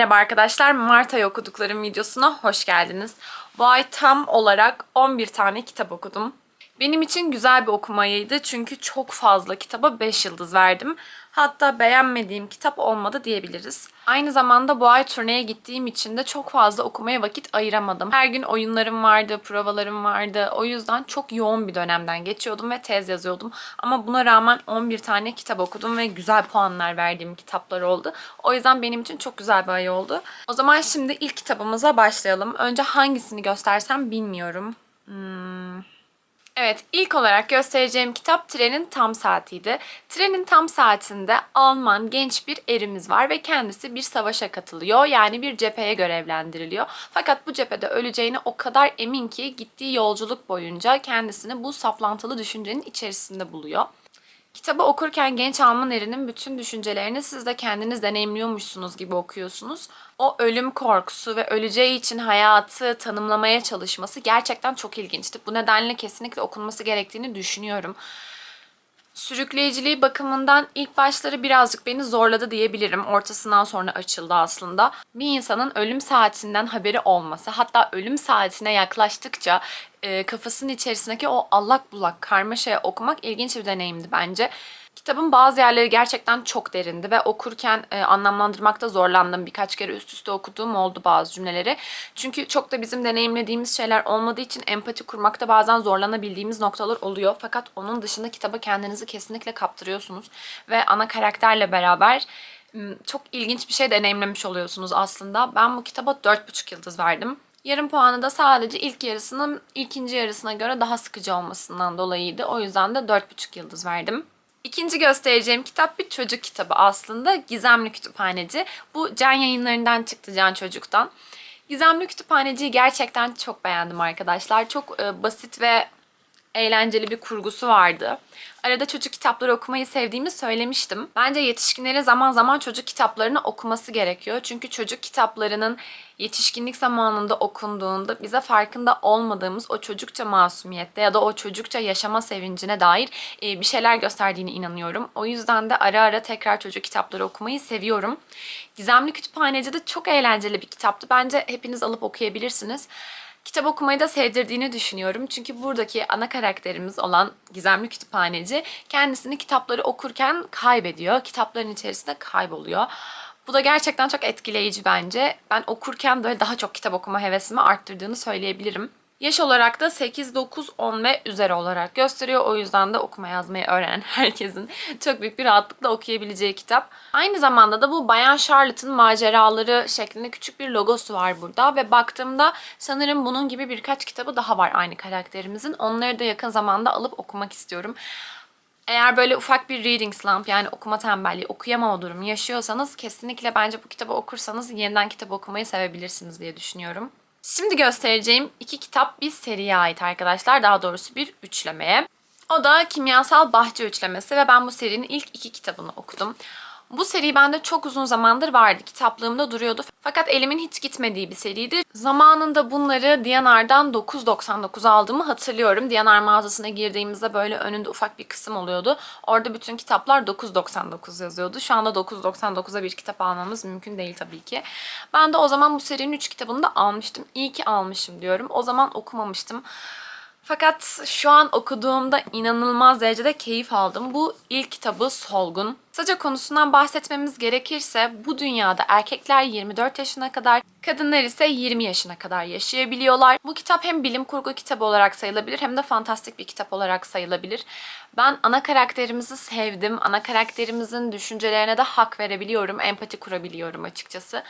Merhaba arkadaşlar. Mart ayı okuduklarım videosuna hoş geldiniz. Bu ay tam olarak 11 tane kitap okudum. Benim için güzel bir okuma ayıydı çünkü çok fazla kitaba 5 yıldız verdim. Hatta beğenmediğim kitap olmadı diyebiliriz. Aynı zamanda bu ay turneye gittiğim için de çok fazla okumaya vakit ayıramadım. Her gün oyunlarım vardı, provalarım vardı. O yüzden çok yoğun bir dönemden geçiyordum ve tez yazıyordum. Ama buna rağmen 11 tane kitap okudum ve güzel puanlar verdiğim kitaplar oldu. O yüzden benim için çok güzel bir ay oldu. O zaman şimdi ilk kitabımıza başlayalım. Önce hangisini göstersem bilmiyorum. Hmm. Evet, ilk olarak göstereceğim kitap Trenin Tam Saati'ydi. Trenin Tam Saati'nde Alman genç bir erimiz var ve kendisi bir savaşa katılıyor. Yani bir cepheye görevlendiriliyor. Fakat bu cephede öleceğine o kadar emin ki gittiği yolculuk boyunca kendisini bu saplantılı düşüncenin içerisinde buluyor. Kitabı okurken genç Alman erinin bütün düşüncelerini siz de kendiniz deneyimliyormuşsunuz gibi okuyorsunuz. O ölüm korkusu ve öleceği için hayatı tanımlamaya çalışması gerçekten çok ilginçti. Bu nedenle kesinlikle okunması gerektiğini düşünüyorum. Sürükleyiciliği bakımından ilk başları birazcık beni zorladı diyebilirim. Ortasından sonra açıldı aslında. Bir insanın ölüm saatinden haberi olması, hatta ölüm saatine yaklaştıkça e, kafasının içerisindeki o allak bullak karmaşaya okumak ilginç bir deneyimdi bence. Kitabın bazı yerleri gerçekten çok derindi ve okurken e, anlamlandırmakta zorlandım. Birkaç kere üst üste okuduğum oldu bazı cümleleri. Çünkü çok da bizim deneyimlediğimiz şeyler olmadığı için empati kurmakta bazen zorlanabildiğimiz noktalar oluyor. Fakat onun dışında kitaba kendinizi kesinlikle kaptırıyorsunuz. Ve ana karakterle beraber çok ilginç bir şey deneyimlemiş oluyorsunuz aslında. Ben bu kitaba 4,5 yıldız verdim. Yarım puanı da sadece ilk yarısının ikinci yarısına göre daha sıkıcı olmasından dolayıydı. O yüzden de 4,5 yıldız verdim. İkinci göstereceğim kitap bir çocuk kitabı aslında. Gizemli Kütüphaneci. Bu Can yayınlarından çıktı Can Çocuk'tan. Gizemli Kütüphaneci'yi gerçekten çok beğendim arkadaşlar. Çok e, basit ve eğlenceli bir kurgusu vardı. Arada çocuk kitapları okumayı sevdiğimi söylemiştim. Bence yetişkinlerin zaman zaman çocuk kitaplarını okuması gerekiyor. Çünkü çocuk kitaplarının yetişkinlik zamanında okunduğunda bize farkında olmadığımız o çocukça masumiyette ya da o çocukça yaşama sevincine dair e, bir şeyler gösterdiğine inanıyorum. O yüzden de ara ara tekrar çocuk kitapları okumayı seviyorum. Gizemli Kütüphaneci de çok eğlenceli bir kitaptı. Bence hepiniz alıp okuyabilirsiniz. Kitap okumayı da sevdirdiğini düşünüyorum. Çünkü buradaki ana karakterimiz olan gizemli kütüphaneci kendisini kitapları okurken kaybediyor. Kitapların içerisinde kayboluyor. Bu da gerçekten çok etkileyici bence. Ben okurken böyle daha çok kitap okuma hevesimi arttırdığını söyleyebilirim. Yaş olarak da 8, 9, 10 ve üzeri olarak gösteriyor. O yüzden de okuma yazmayı öğrenen herkesin çok büyük bir rahatlıkla okuyabileceği kitap. Aynı zamanda da bu Bayan Charlotte'ın maceraları şeklinde küçük bir logosu var burada. Ve baktığımda sanırım bunun gibi birkaç kitabı daha var aynı karakterimizin. Onları da yakın zamanda alıp okumak istiyorum. Eğer böyle ufak bir reading slump yani okuma tembelliği, okuyamama durumu yaşıyorsanız kesinlikle bence bu kitabı okursanız yeniden kitap okumayı sevebilirsiniz diye düşünüyorum. Şimdi göstereceğim iki kitap bir seriye ait arkadaşlar. Daha doğrusu bir üçlemeye. O da Kimyasal Bahçe Üçlemesi ve ben bu serinin ilk iki kitabını okudum. Bu seri bende çok uzun zamandır vardı. Kitaplığımda duruyordu. Fakat elimin hiç gitmediği bir seriydi. Zamanında bunları D&R'dan 9.99 aldığımı hatırlıyorum. D&R mağazasına girdiğimizde böyle önünde ufak bir kısım oluyordu. Orada bütün kitaplar 9.99 yazıyordu. Şu anda 9.99'a bir kitap almamız mümkün değil tabii ki. Ben de o zaman bu serinin 3 kitabını da almıştım. İyi ki almışım diyorum. O zaman okumamıştım. Fakat şu an okuduğumda inanılmaz derecede keyif aldım. Bu ilk kitabı Solgun. Kısaca konusundan bahsetmemiz gerekirse bu dünyada erkekler 24 yaşına kadar, kadınlar ise 20 yaşına kadar yaşayabiliyorlar. Bu kitap hem bilim kurgu kitabı olarak sayılabilir hem de fantastik bir kitap olarak sayılabilir. Ben ana karakterimizi sevdim. Ana karakterimizin düşüncelerine de hak verebiliyorum, empati kurabiliyorum açıkçası.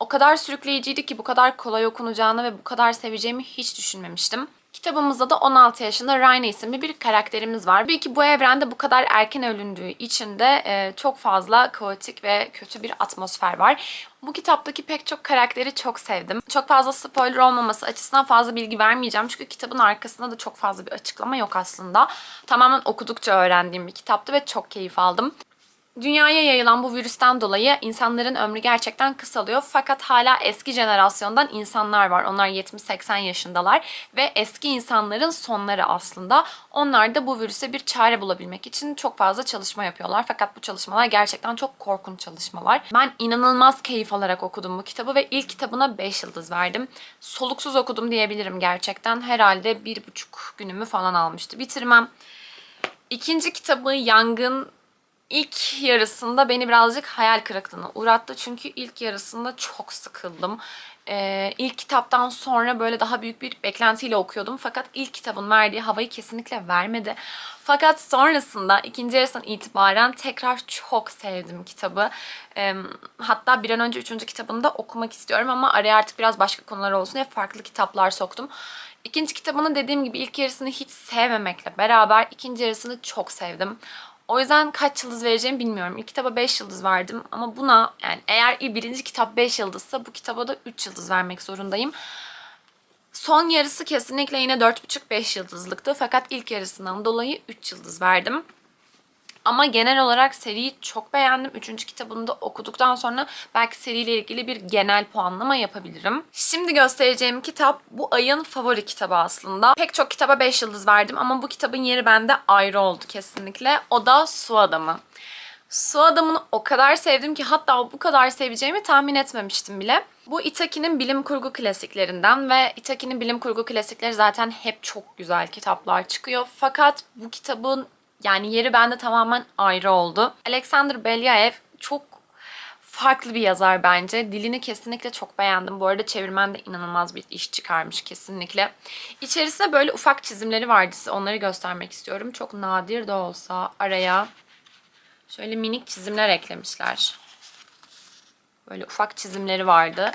O kadar sürükleyiciydi ki bu kadar kolay okunacağını ve bu kadar seveceğimi hiç düşünmemiştim. Kitabımızda da 16 yaşında Ryan isimli bir karakterimiz var. Tabii ki bu evrende bu kadar erken ölündüğü için de e, çok fazla kaotik ve kötü bir atmosfer var. Bu kitaptaki pek çok karakteri çok sevdim. Çok fazla spoiler olmaması açısından fazla bilgi vermeyeceğim. Çünkü kitabın arkasında da çok fazla bir açıklama yok aslında. Tamamen okudukça öğrendiğim bir kitaptı ve çok keyif aldım. Dünyaya yayılan bu virüsten dolayı insanların ömrü gerçekten kısalıyor. Fakat hala eski jenerasyondan insanlar var. Onlar 70-80 yaşındalar ve eski insanların sonları aslında. Onlar da bu virüse bir çare bulabilmek için çok fazla çalışma yapıyorlar. Fakat bu çalışmalar gerçekten çok korkunç çalışmalar. Ben inanılmaz keyif alarak okudum bu kitabı ve ilk kitabına 5 yıldız verdim. Soluksuz okudum diyebilirim gerçekten. Herhalde bir buçuk günümü falan almıştı bitirmem. İkinci kitabı Yangın ilk yarısında beni birazcık hayal kırıklığına uğrattı. Çünkü ilk yarısında çok sıkıldım. Ee, ilk kitaptan sonra böyle daha büyük bir beklentiyle okuyordum. Fakat ilk kitabın verdiği havayı kesinlikle vermedi. Fakat sonrasında ikinci yarısından itibaren tekrar çok sevdim kitabı. Ee, hatta bir an önce üçüncü kitabını da okumak istiyorum ama araya artık biraz başka konular olsun diye farklı kitaplar soktum. İkinci kitabını dediğim gibi ilk yarısını hiç sevmemekle beraber ikinci yarısını çok sevdim. O yüzden kaç yıldız vereceğimi bilmiyorum. İlk kitaba 5 yıldız verdim ama buna yani eğer birinci kitap 5 yıldızsa bu kitaba da 3 yıldız vermek zorundayım. Son yarısı kesinlikle yine 4,5-5 yıldızlıktı fakat ilk yarısından dolayı 3 yıldız verdim. Ama genel olarak seriyi çok beğendim. Üçüncü kitabını da okuduktan sonra belki seriyle ilgili bir genel puanlama yapabilirim. Şimdi göstereceğim kitap bu ayın favori kitabı aslında. Pek çok kitaba 5 yıldız verdim ama bu kitabın yeri bende ayrı oldu kesinlikle. O da Su Adamı. Su Adamı'nı o kadar sevdim ki hatta bu kadar seveceğimi tahmin etmemiştim bile. Bu Itaki'nin bilim kurgu klasiklerinden ve Itaki'nin bilim kurgu klasikleri zaten hep çok güzel kitaplar çıkıyor. Fakat bu kitabın yani yeri bende tamamen ayrı oldu. Alexander Belyaev çok farklı bir yazar bence. Dilini kesinlikle çok beğendim. Bu arada çevirmen de inanılmaz bir iş çıkarmış kesinlikle. İçerisinde böyle ufak çizimleri vardı. Size onları göstermek istiyorum. Çok nadir de olsa araya şöyle minik çizimler eklemişler. Böyle ufak çizimleri vardı.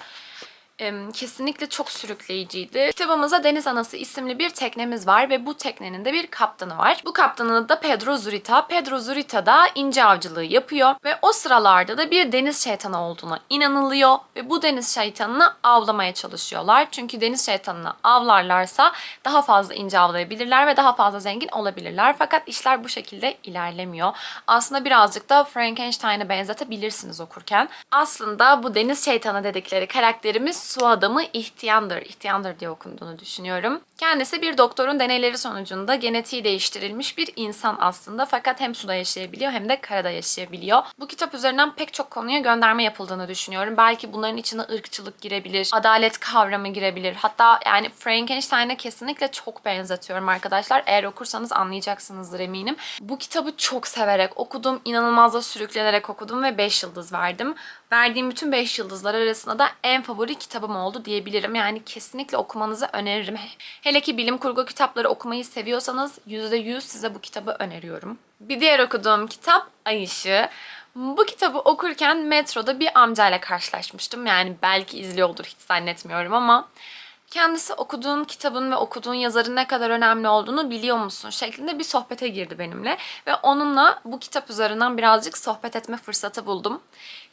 Kesinlikle çok sürükleyiciydi. Kitabımızda Deniz Anası isimli bir teknemiz var ve bu teknenin de bir kaptanı var. Bu kaptanın da Pedro Zurita. Pedro Zurita da ince avcılığı yapıyor ve o sıralarda da bir deniz şeytanı olduğuna inanılıyor ve bu deniz şeytanını avlamaya çalışıyorlar. Çünkü deniz şeytanını avlarlarsa daha fazla ince avlayabilirler ve daha fazla zengin olabilirler. Fakat işler bu şekilde ilerlemiyor. Aslında birazcık da Frankenstein'a benzetebilirsiniz okurken. Aslında bu deniz şeytanı dedikleri karakterimiz su adamı İhtiyandır. İhtiyandır diye okunduğunu düşünüyorum. Kendisi bir doktorun deneyleri sonucunda genetiği değiştirilmiş bir insan aslında. Fakat hem suda yaşayabiliyor hem de karada yaşayabiliyor. Bu kitap üzerinden pek çok konuya gönderme yapıldığını düşünüyorum. Belki bunların içine ırkçılık girebilir, adalet kavramı girebilir. Hatta yani Frankenstein'a kesinlikle çok benzetiyorum arkadaşlar. Eğer okursanız anlayacaksınızdır eminim. Bu kitabı çok severek okudum. İnanılmaz da sürüklenerek okudum ve 5 yıldız verdim. Verdiğim bütün 5 yıldızlar arasında da en favori kitabım oldu diyebilirim. Yani kesinlikle okumanızı öneririm. Hele ki bilim kurgu kitapları okumayı seviyorsanız %100 size bu kitabı öneriyorum. Bir diğer okuduğum kitap Ay Işığı. Bu kitabı okurken metroda bir amcayla karşılaşmıştım. Yani belki izliyordur hiç zannetmiyorum ama kendisi okuduğun kitabın ve okuduğun yazarın ne kadar önemli olduğunu biliyor musun şeklinde bir sohbete girdi benimle ve onunla bu kitap üzerinden birazcık sohbet etme fırsatı buldum.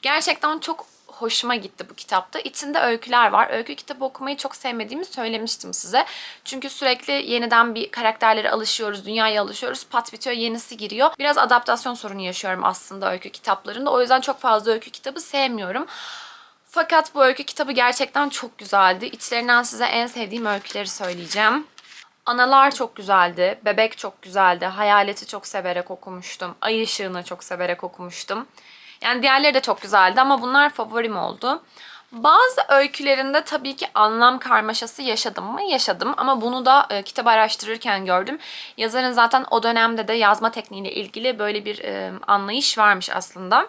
Gerçekten çok hoşuma gitti bu kitapta. İçinde öyküler var. Öykü kitabı okumayı çok sevmediğimi söylemiştim size. Çünkü sürekli yeniden bir karakterlere alışıyoruz, dünyaya alışıyoruz. Pat bitiyor, yenisi giriyor. Biraz adaptasyon sorunu yaşıyorum aslında öykü kitaplarında. O yüzden çok fazla öykü kitabı sevmiyorum. Fakat bu öykü kitabı gerçekten çok güzeldi. İçlerinden size en sevdiğim öyküleri söyleyeceğim. Analar çok güzeldi, Bebek çok güzeldi, Hayaleti çok severek okumuştum, Ay Işığını çok severek okumuştum. Yani diğerleri de çok güzeldi ama bunlar favorim oldu. Bazı öykülerinde tabii ki anlam karmaşası yaşadım mı? Yaşadım ama bunu da e, kitap araştırırken gördüm. Yazarın zaten o dönemde de yazma tekniğiyle ilgili böyle bir e, anlayış varmış aslında.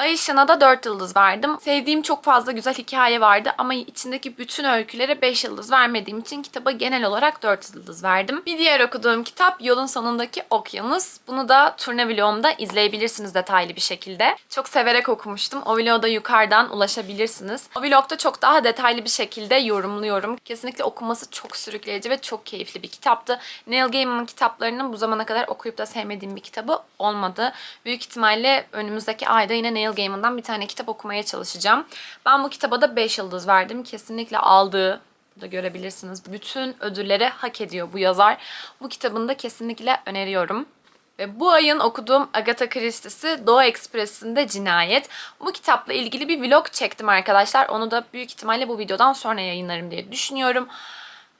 Ay da 4 yıldız verdim. Sevdiğim çok fazla güzel hikaye vardı ama içindeki bütün öykülere 5 yıldız vermediğim için kitaba genel olarak 4 yıldız verdim. Bir diğer okuduğum kitap Yolun Sonundaki Okyanus. Bunu da turne vlogumda izleyebilirsiniz detaylı bir şekilde. Çok severek okumuştum. O vloga yukarıdan ulaşabilirsiniz. O vlogda çok daha detaylı bir şekilde yorumluyorum. Kesinlikle okuması çok sürükleyici ve çok keyifli bir kitaptı. Neil Gaiman'ın kitaplarının bu zamana kadar okuyup da sevmediğim bir kitabı olmadı. Büyük ihtimalle önümüzdeki ayda yine Neil Gaiman'dan bir tane kitap okumaya çalışacağım. Ben bu kitaba da 5 yıldız verdim. Kesinlikle aldığı da görebilirsiniz. Bütün ödülleri hak ediyor bu yazar. Bu kitabını da kesinlikle öneriyorum. Ve bu ayın okuduğum Agatha Christie'si Doğu Ekspresi'nde Cinayet. Bu kitapla ilgili bir vlog çektim arkadaşlar. Onu da büyük ihtimalle bu videodan sonra yayınlarım diye düşünüyorum.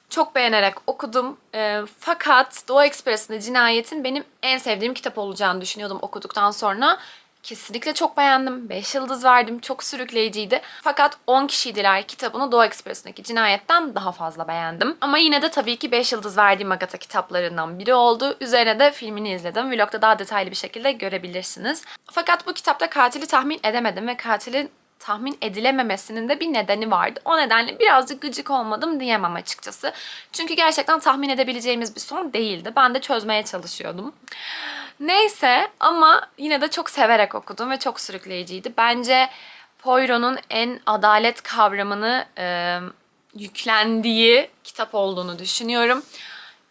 Çok beğenerek okudum. Ee, fakat Doğu Ekspresi'nde Cinayet'in benim en sevdiğim kitap olacağını düşünüyordum okuduktan sonra. Kesinlikle çok beğendim. 5 yıldız verdim. Çok sürükleyiciydi. Fakat 10 kişiydiler kitabını Doğu Ekspresi'ndeki cinayetten daha fazla beğendim. Ama yine de tabii ki 5 yıldız verdiğim Agatha kitaplarından biri oldu. Üzerine de filmini izledim. Vlogda daha detaylı bir şekilde görebilirsiniz. Fakat bu kitapta katili tahmin edemedim ve katilin tahmin edilememesinin de bir nedeni vardı. O nedenle birazcık gıcık olmadım diyemem açıkçası. Çünkü gerçekten tahmin edebileceğimiz bir son değildi. Ben de çözmeye çalışıyordum. Neyse ama yine de çok severek okudum ve çok sürükleyiciydi. Bence Poirot'un en adalet kavramını e, yüklendiği kitap olduğunu düşünüyorum.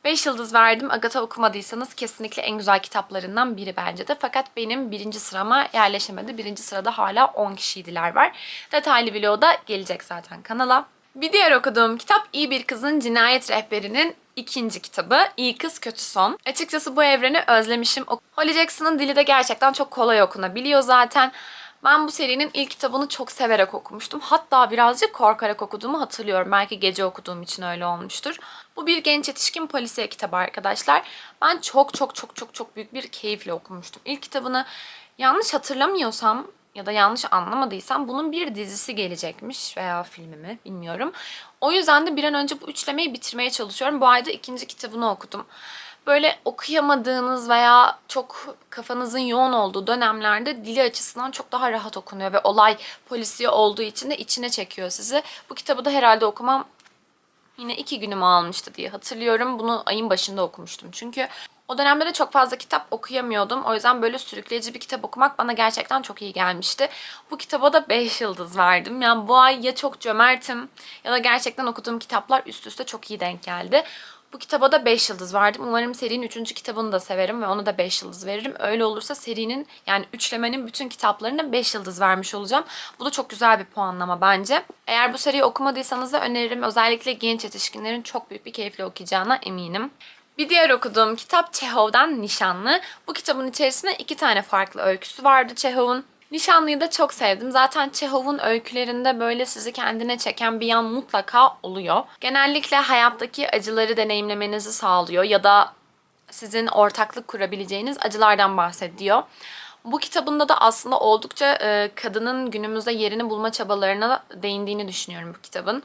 5 yıldız verdim. Agatha okumadıysanız kesinlikle en güzel kitaplarından biri bence de. Fakat benim birinci sırama yerleşemedi. Birinci sırada hala 10 kişiydiler var. Detaylı vlog da gelecek zaten kanala. Bir diğer okuduğum kitap İyi Bir Kızın Cinayet Rehberi'nin ikinci kitabı İyi Kız Kötü Son. Açıkçası bu evreni özlemişim. Holly Jackson'ın dili de gerçekten çok kolay okunabiliyor zaten. Ben bu serinin ilk kitabını çok severek okumuştum. Hatta birazcık korkarak okuduğumu hatırlıyorum. Belki gece okuduğum için öyle olmuştur. Bu bir genç yetişkin polisiye kitabı arkadaşlar. Ben çok çok çok çok çok büyük bir keyifle okumuştum. İlk kitabını yanlış hatırlamıyorsam ya da yanlış anlamadıysam bunun bir dizisi gelecekmiş veya filmi mi bilmiyorum. O yüzden de bir an önce bu üçlemeyi bitirmeye çalışıyorum. Bu ayda ikinci kitabını okudum. Böyle okuyamadığınız veya çok kafanızın yoğun olduğu dönemlerde dili açısından çok daha rahat okunuyor ve olay polisiye olduğu için de içine çekiyor sizi. Bu kitabı da herhalde okumam yine iki günümü almıştı diye hatırlıyorum. Bunu ayın başında okumuştum çünkü. O dönemde de çok fazla kitap okuyamıyordum. O yüzden böyle sürükleyici bir kitap okumak bana gerçekten çok iyi gelmişti. Bu kitaba da 5 yıldız verdim. Yani bu ay ya çok cömertim ya da gerçekten okuduğum kitaplar üst üste çok iyi denk geldi. Bu kitaba da 5 yıldız verdim. Umarım serinin 3. kitabını da severim ve ona da 5 yıldız veririm. Öyle olursa serinin yani üçlemenin bütün kitaplarına 5 yıldız vermiş olacağım. Bu da çok güzel bir puanlama bence. Eğer bu seriyi okumadıysanız da öneririm. Özellikle genç yetişkinlerin çok büyük bir keyifle okuyacağına eminim. Bir diğer okuduğum kitap Çehov'dan Nişanlı. Bu kitabın içerisinde iki tane farklı öyküsü vardı Çehov'un. Nişanlıyı da çok sevdim. Zaten Çehov'un öykülerinde böyle sizi kendine çeken bir yan mutlaka oluyor. Genellikle hayattaki acıları deneyimlemenizi sağlıyor ya da sizin ortaklık kurabileceğiniz acılardan bahsediyor. Bu kitabında da aslında oldukça e, kadının günümüzde yerini bulma çabalarına değindiğini düşünüyorum bu kitabın.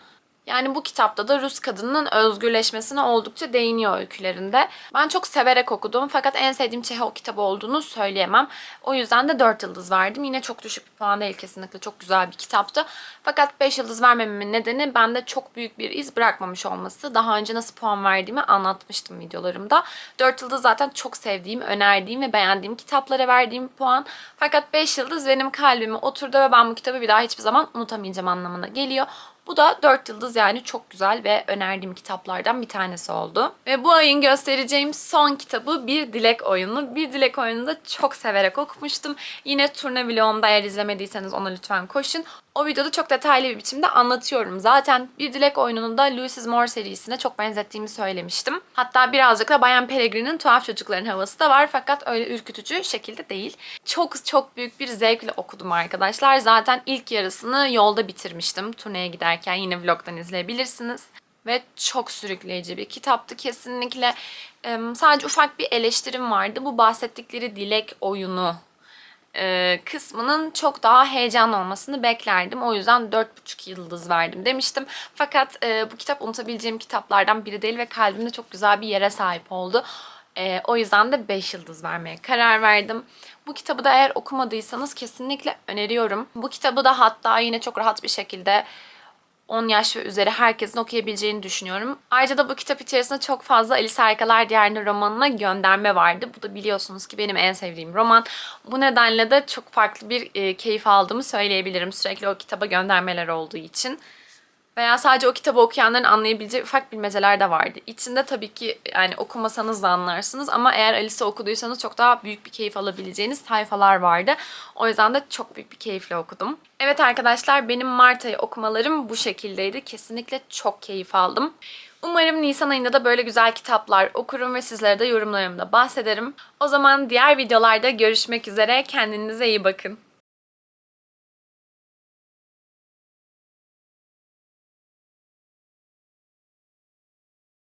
Yani bu kitapta da Rus kadının özgürleşmesine oldukça değiniyor öykülerinde. Ben çok severek okudum fakat en sevdiğim Çehov kitabı olduğunu söyleyemem. O yüzden de 4 yıldız verdim. Yine çok düşük bir puan değil kesinlikle. Çok güzel bir kitaptı. Fakat 5 yıldız vermememin nedeni bende çok büyük bir iz bırakmamış olması. Daha önce nasıl puan verdiğimi anlatmıştım videolarımda. 4 yıldız zaten çok sevdiğim, önerdiğim ve beğendiğim kitaplara verdiğim puan. Fakat 5 yıldız benim kalbime oturdu ve ben bu kitabı bir daha hiçbir zaman unutamayacağım anlamına geliyor. Bu da 4 yıldız yani çok güzel ve önerdiğim kitaplardan bir tanesi oldu. Ve bu ayın göstereceğim son kitabı Bir Dilek Oyunu. Bir Dilek Oyunu da çok severek okumuştum. Yine turne vlogumda eğer izlemediyseniz ona lütfen koşun. O videoda çok detaylı bir biçimde anlatıyorum. Zaten Bir Dilek oyununu da Louis Moore serisine çok benzettiğimi söylemiştim. Hatta birazcık da Bayan Peregrine'in tuhaf çocukların havası da var fakat öyle ürkütücü şekilde değil. Çok çok büyük bir zevkle okudum arkadaşlar. Zaten ilk yarısını yolda bitirmiştim turneye giderken yine vlogdan izleyebilirsiniz. Ve çok sürükleyici bir kitaptı kesinlikle. Sadece ufak bir eleştirim vardı. Bu bahsettikleri dilek oyunu e, kısmının çok daha heyecanlı olmasını beklerdim. O yüzden 4,5 yıldız verdim demiştim. Fakat e, bu kitap unutabileceğim kitaplardan biri değil ve kalbimde çok güzel bir yere sahip oldu. E, o yüzden de 5 yıldız vermeye karar verdim. Bu kitabı da eğer okumadıysanız kesinlikle öneriyorum. Bu kitabı da hatta yine çok rahat bir şekilde 10 yaş ve üzeri herkesin okuyabileceğini düşünüyorum. Ayrıca da bu kitap içerisinde çok fazla Alice Harikalar Diyarı'nın romanına gönderme vardı. Bu da biliyorsunuz ki benim en sevdiğim roman. Bu nedenle de çok farklı bir e, keyif aldığımı söyleyebilirim sürekli o kitaba göndermeler olduğu için. Veya sadece o kitabı okuyanların anlayabileceği ufak bilmeceler de vardı. İçinde tabii ki yani okumasanız da anlarsınız ama eğer Alice'i okuduysanız çok daha büyük bir keyif alabileceğiniz sayfalar vardı. O yüzden de çok büyük bir keyifle okudum. Evet arkadaşlar benim Mart ayı okumalarım bu şekildeydi. Kesinlikle çok keyif aldım. Umarım Nisan ayında da böyle güzel kitaplar okurum ve sizlere de yorumlarımda bahsederim. O zaman diğer videolarda görüşmek üzere. Kendinize iyi bakın.